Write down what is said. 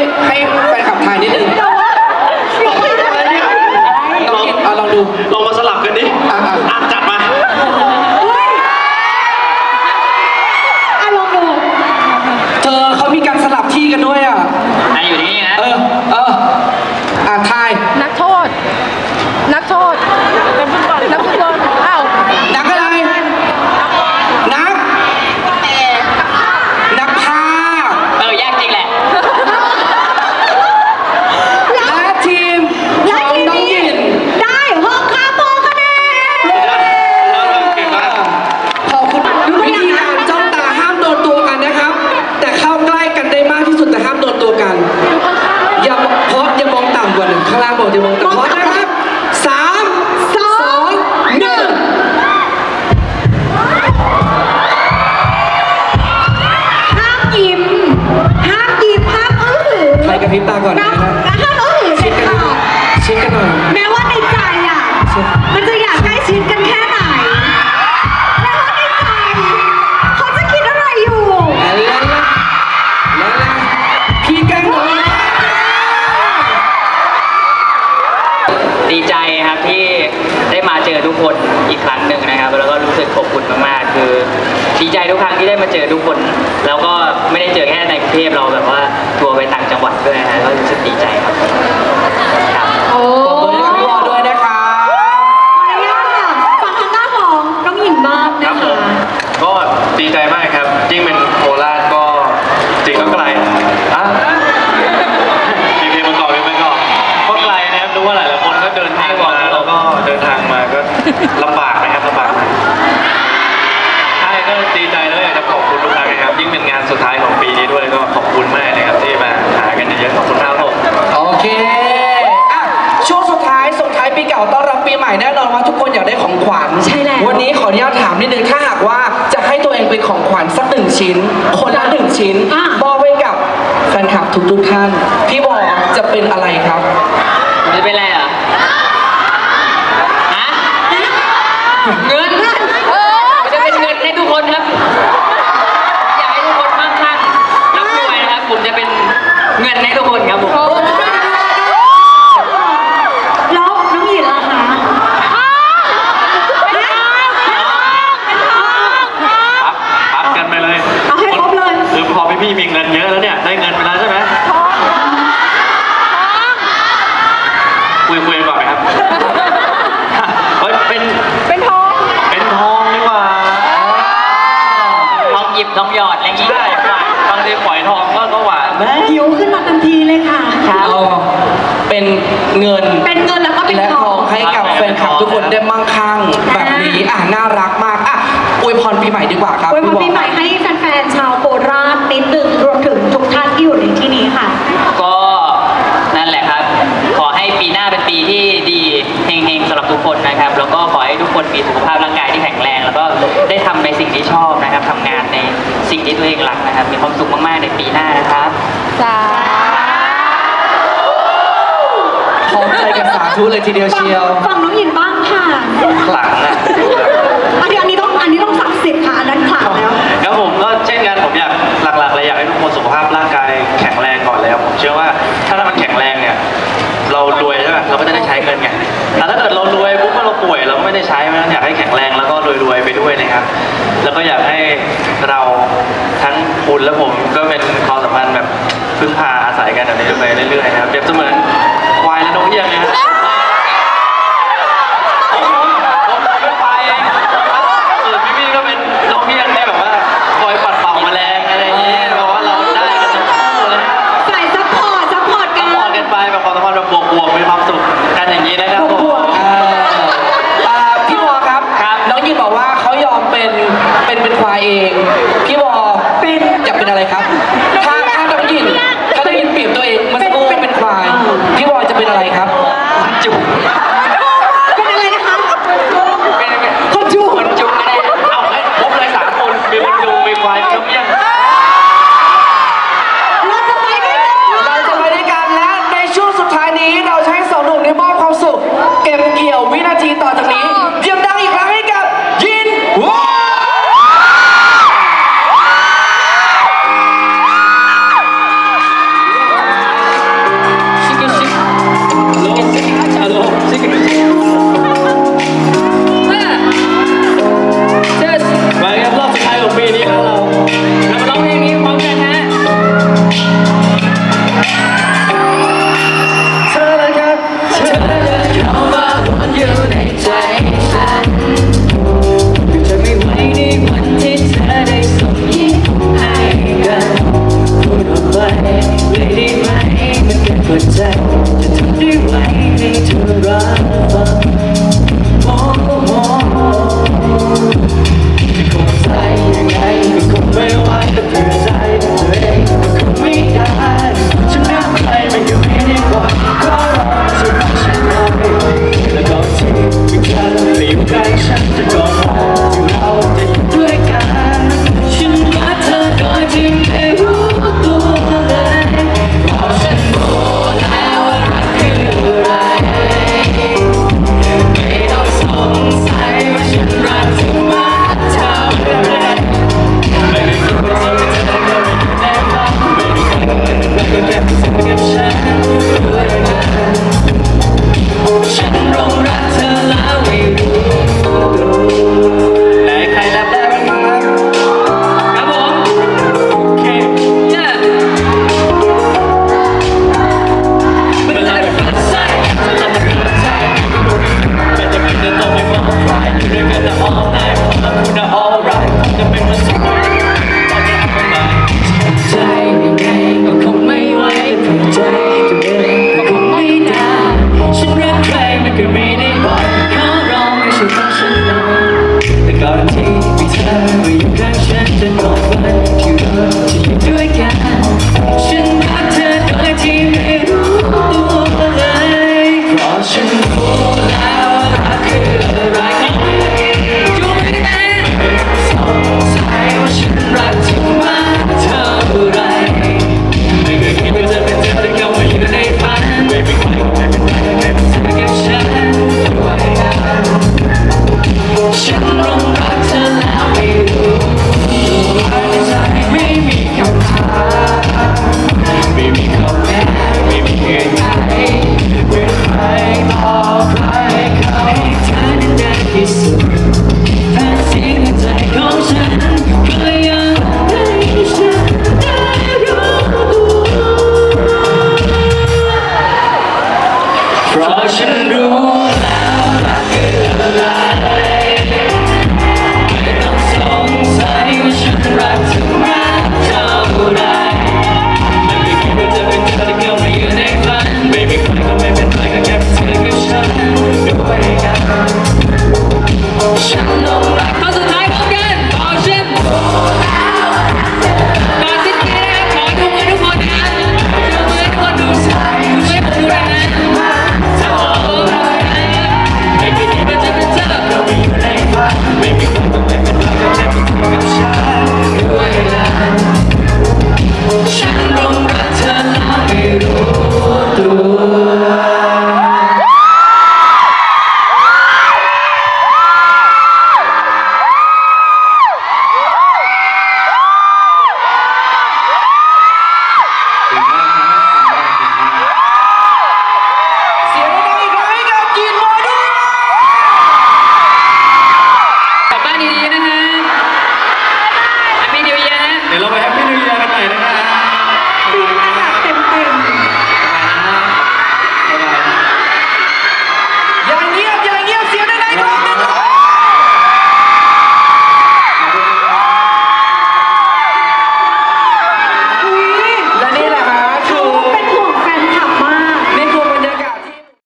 Wait. มันจะอยากใกล้ชิดกันแค่ไหน แล้วในใจเขาจะคิดอะไรอยู่ แล้วแล้วแล้วล้พี่กล้งผมดีใจครับที่ได้มาเจอทุกคนอีกครั้งหนึ่งนะครับ แล้วก็รู้สึกขอบคุณมากๆ คือดีใจทุกครั้งที่ได้มาเจอทุกคน แล้วก็ไม่ได้เจอแค่ในกรุงเทพเราแบบ ดีใจมากครับ ยิ่งเป็นโคราชก็จริงก็ไกลอะมีเพลงประกอบมีเพลงประอบก็ไกลนะครับดูว่าหลายๆคนก็เดินทางมาแล้วก็เดินทางมาก็ลำบากนะ เป็นของขวัญสักหนึ่งชิ้น คนละหนึ่งชิ้นอ่อบไว้กับแฟนคลับทุกทุกท่าน พี่บอจะเป็นอะไรครับ จะเป็นอะไรอะฮะเเงินเป็นเงินแล้วก็เป็นและทองให้กับแฟนคลับทุกคนได้มั่งคั่งแบบนี้อะน่ารักมากอะอวยพรปีใหม่ดีกว่าครับอวยพรปีใหม่ให้แฟนๆชาวโคราชนิดหนึ่งรวมถึงทุกท่านที่อยู่ในที่นี้ค่ะ ก็นั่นแหละครับ ขอให้ปีหน้าเป็นปีที่ดีเฮงๆสำหรับทุกคนนะครับ แล้วก็ขอให้ทุกคนมีสุขภาพร่างกายที่แข็งแรง แล้วก็ได้ทำในสิ่งที่ชอบนะครับทำงานในสิ่งที่ตัวเองรักนะครับ มีความสุขมากๆในปีหน้านะครับ สา พร้อมใจกันสาธุเลยทีเดียวเชียวฝั่งน้องยินบ้างค่ะขลังอะอันนี้อันนี้ต้องอันนี้ต้องศักดิ์สิทธิ์ค่ะอันนั้นขลังแล้วครับผมก็เช่นกันผมอยากหลักๆเลยอยากให้ทุกคนสุขภาพร่างกายแข็งแรงก่อนเลยครับผมเชื่อว่าถ้ามันแข็งแรงเนี่ยเรารวยใช่ไหมเราก็จะได้ใช้เงินไงแต่ถ้าเกิดเรารวยปุ๊บเราป่วยเราก็ไม่ได้ใช้เพราะฉะนั้นอยากให้แข็งแรงแล้วก็รวยๆไปด้วยนะครับ แล้วก็อยากให้เราทั้งคุณและผมก็เป็นความสัมพันธ์แบบพึ่งพาอาศัยกันแบบนี้ไปเรื่อยๆนะครับเปรียบเสมือน ควายและนกเอี้ยงนะครับผมผมเป็นควายเองส่วนพี่พี่ก็เป็นนกเอี้ยงที่แบบว่าคอยปัดเป่าแมลงอะไรอย่างนี้เพราะว่าเราได้กันทั้งคู่เลยนะฝ่ายซัพพอร์ตซัพพอร์ตกัก็นพอกันไปแบบความสัมพันธ์แบบบวกๆมีความสุขกันอย่างนี้นะครับผมบวกเอ่อเอ่อพี่วอครับ ครับ น้องยินบอกว่าเขายอมเป็น เป็นเป็นควายเอง พี่วอเป็นอยากเป็นอะไรครับ ถ้าถ้าน้องยินถ้าน้องยินเปรียบตัวเองเมันสักครู่ว่าย พี่วอยจะเป็นอะไรครับ จุ๊บ